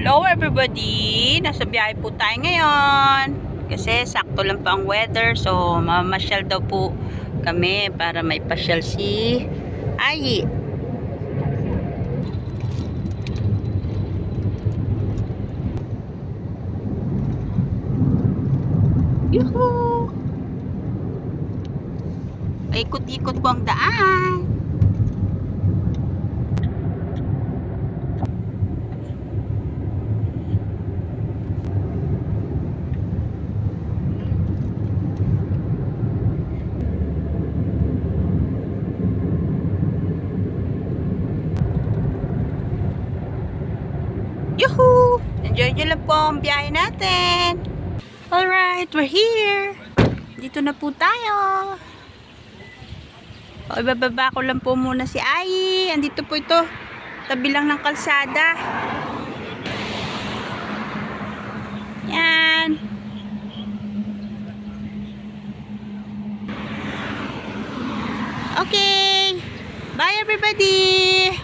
Hello everybody! Nasa biyahe po tayo ngayon. Kasi sakto lang po ang weather. So, mamasyal daw po kami para may pasyal si Ayi. Yuhu! Ikot-ikot po ang daan. Yuhu! Enjoy nyo lang po ang biyahe natin. Alright, we're here. Dito na po tayo. O, ibababa ko lang po muna si Ai. Andito po ito. Tabi lang ng kalsada. Yan. Okay. Bye everybody.